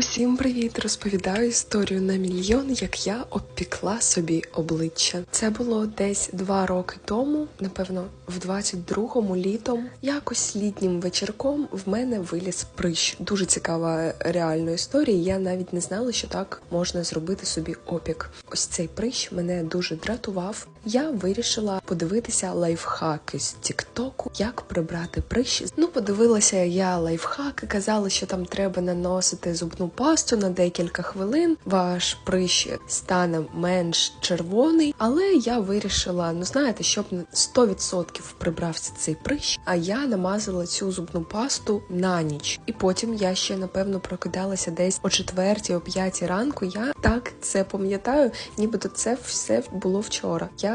Всім привіт! Розповідаю історію на мільйон, як я обпікла собі обличчя. Це було десь два роки тому, напевно, в 22-му літом. Якось літнім вечірком в мене виліз прищ. Дуже цікава реальна історія. Я навіть не знала, що так можна зробити собі опік. Ось цей прищ мене дуже дратував. Я вирішила подивитися лайфхаки з Тіктоку, як прибрати прищі. Ну, подивилася я лайфхаки, казали, що там треба наносити зубну пасту на декілька хвилин. Ваш прищ стане менш червоний, але я вирішила, ну знаєте, щоб на 100% прибрався цей прищ, а я намазала цю зубну пасту на ніч. І потім я ще напевно прокидалася десь о четвертій, о п'ятій ранку. Я так це пам'ятаю, нібито це все було вчора. Я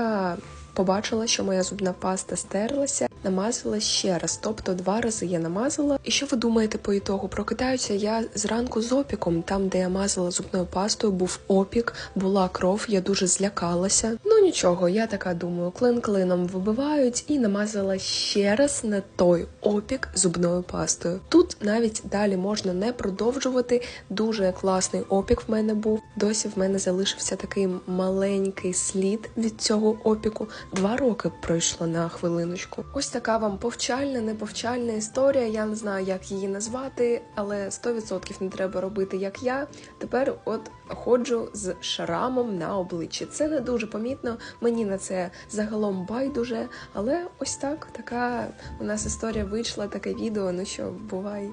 побачила, що моя зубна паста стерлася, намазала ще раз, тобто два рази я намазала. І що ви думаєте по ітогу? Прокидаюся я зранку з опіком, там, де я мазала зубною пастою, був опік, була кров, я дуже злякалася. Ну нічого, я така думаю, клин клином вибивають і намазала ще раз на той опік зубною пастою. Тут навіть далі можна не продовжувати. Дуже класний опік в мене був. Досі в мене залишився такий маленький слід від цього опіку. Два роки пройшло на хвилиночку. Ось така вам повчальна, неповчальна історія. Я не знаю, як її назвати, але 100% не треба робити, як я. Тепер от ходжу з шрамом на обличчі. Це не дуже помітно. Мені на це загалом байдуже, але ось так така у нас історія вийшла, таке відео. Ну що буває.